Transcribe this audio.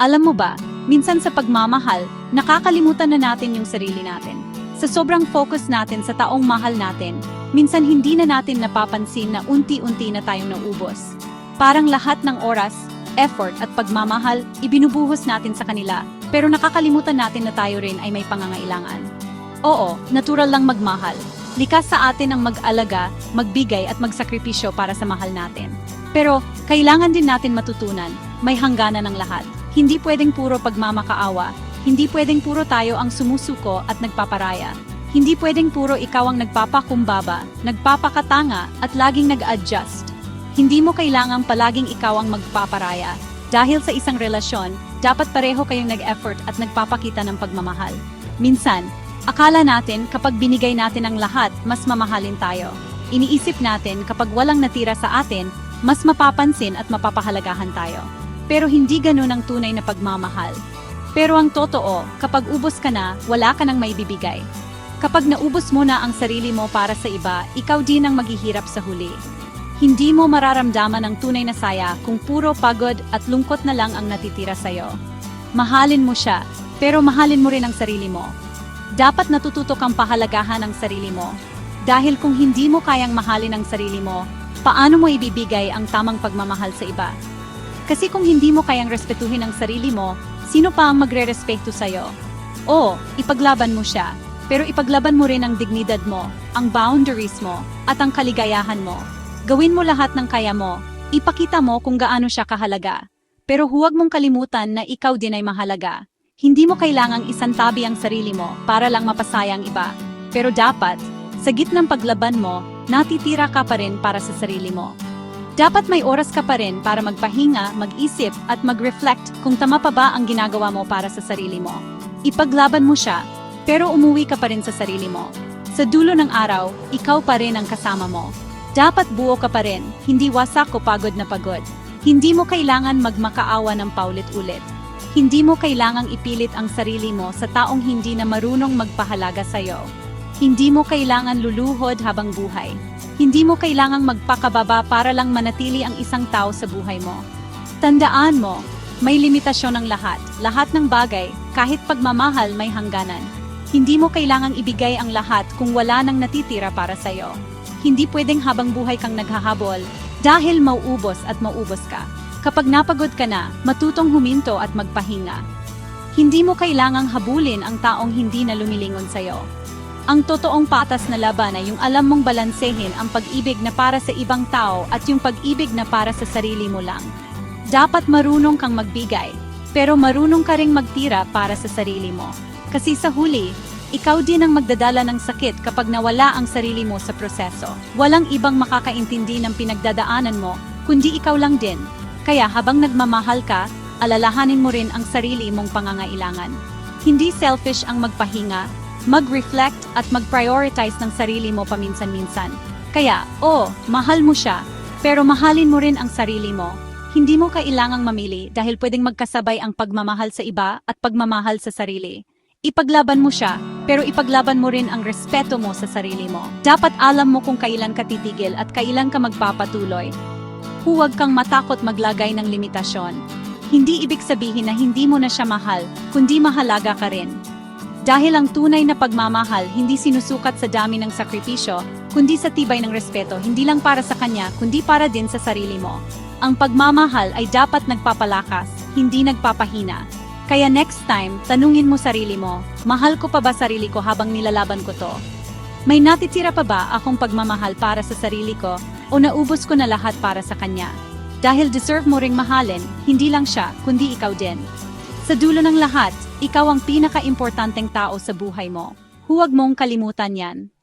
Alam mo ba, minsan sa pagmamahal, nakakalimutan na natin yung sarili natin. Sa sobrang focus natin sa taong mahal natin, minsan hindi na natin napapansin na unti-unti na tayong naubos. Parang lahat ng oras, effort at pagmamahal, ibinubuhos natin sa kanila, pero nakakalimutan natin na tayo rin ay may pangangailangan. Oo, natural lang magmahal. Likas sa atin ang mag-alaga, magbigay at magsakripisyo para sa mahal natin. Pero, kailangan din natin matutunan, may hangganan ng lahat. Hindi pwedeng puro pagmamakaawa, hindi pwedeng puro tayo ang sumusuko at nagpaparaya. Hindi pwedeng puro ikaw ang nagpapakumbaba, nagpapakatanga at laging nag-adjust. Hindi mo kailangang palaging ikaw ang magpaparaya. Dahil sa isang relasyon, dapat pareho kayong nag-effort at nagpapakita ng pagmamahal. Minsan, akala natin kapag binigay natin ang lahat, mas mamahalin tayo. Iniisip natin kapag walang natira sa atin, mas mapapansin at mapapahalagahan tayo. Pero hindi ganun ang tunay na pagmamahal. Pero ang totoo, kapag ubos ka na, wala ka nang maibibigay. Kapag naubos mo na ang sarili mo para sa iba, ikaw din ang maghihirap sa huli. Hindi mo mararamdaman ang tunay na saya kung puro pagod at lungkot na lang ang natitira sa'yo. Mahalin mo siya, pero mahalin mo rin ang sarili mo. Dapat natututo kang pahalagahan ang sarili mo. Dahil kung hindi mo kayang mahalin ang sarili mo, paano mo ibibigay ang tamang pagmamahal sa iba? Kasi kung hindi mo kayang respetuhin ang sarili mo, sino pa ang magre-respeto sa'yo? Oo, ipaglaban mo siya, pero ipaglaban mo rin ang dignidad mo, ang boundaries mo, at ang kaligayahan mo. Gawin mo lahat ng kaya mo, ipakita mo kung gaano siya kahalaga. Pero huwag mong kalimutan na ikaw din ay mahalaga. Hindi mo kailangang isantabi ang sarili mo para lang mapasaya ang iba. Pero dapat, sa gitnang paglaban mo, natitira ka pa rin para sa sarili mo. Dapat may oras ka pa rin para magpahinga, mag-isip at mag-reflect kung tama pa ba ang ginagawa mo para sa sarili mo. Ipaglaban mo siya, pero umuwi ka pa rin sa sarili mo. Sa dulo ng araw, ikaw pa rin ang kasama mo. Dapat buo ka pa rin, hindi wasak o pagod na pagod. Hindi mo kailangan magmakaawa ng paulit-ulit. Hindi mo kailangang ipilit ang sarili mo sa taong hindi na marunong magpahalaga sa'yo. Hindi mo kailangan luluhod habang buhay. Hindi mo kailangang magpakababa para lang manatili ang isang tao sa buhay mo. Tandaan mo, may limitasyon ang lahat. Lahat ng bagay, kahit pagmamahal may hangganan. Hindi mo kailangang ibigay ang lahat kung wala nang natitira para sa'yo. Hindi pwedeng habang buhay kang naghahabol dahil mauubos at mauubos ka. Kapag napagod ka na, matutong huminto at magpahinga. Hindi mo kailangang habulin ang taong hindi na lumilingon sa'yo. Ang totoong patas na laban ay yung alam mong balansehin ang pag-ibig na para sa ibang tao at yung pag-ibig na para sa sarili mo lang. Dapat marunong kang magbigay, pero marunong ka ring magtira para sa sarili mo. Kasi sa huli, ikaw din ang magdadala ng sakit kapag nawala ang sarili mo sa proseso. Walang ibang makakaintindi ng pinagdadaanan mo, kundi ikaw lang din. Kaya habang nagmamahal ka, alalahanin mo rin ang sarili mong pangangailangan. Hindi selfish ang magpahinga, mag-reflect at mag-prioritize ng sarili mo paminsan-minsan. Kaya, oo, mahal mo siya, pero mahalin mo rin ang sarili mo. Hindi mo kailangang mamili dahil pwedeng magkasabay ang pagmamahal sa iba at pagmamahal sa sarili. Ipaglaban mo siya, pero ipaglaban mo rin ang respeto mo sa sarili mo. Dapat alam mo kung kailan ka titigil at kailan ka magpapatuloy. Huwag kang matakot maglagay ng limitasyon. Hindi ibig sabihin na hindi mo na siya mahal, kundi mahalaga ka rin. Dahil ang tunay na pagmamahal hindi sinusukat sa dami ng sakripisyo, kundi sa tibay ng respeto, hindi lang para sa kanya, kundi para din sa sarili mo. Ang pagmamahal ay dapat nagpapalakas, hindi nagpapahina. Kaya next time, tanungin mo sarili mo, mahal ko pa ba sarili ko habang nilalaban ko to? May natitira pa ba akong pagmamahal para sa sarili ko o naubos ko na lahat para sa kanya? Dahil deserve mo ring mahalin, hindi lang siya, kundi ikaw din. Sa dulo ng lahat, ikaw ang pinaka-importanteng tao sa buhay mo. Huwag mong kalimutan yan.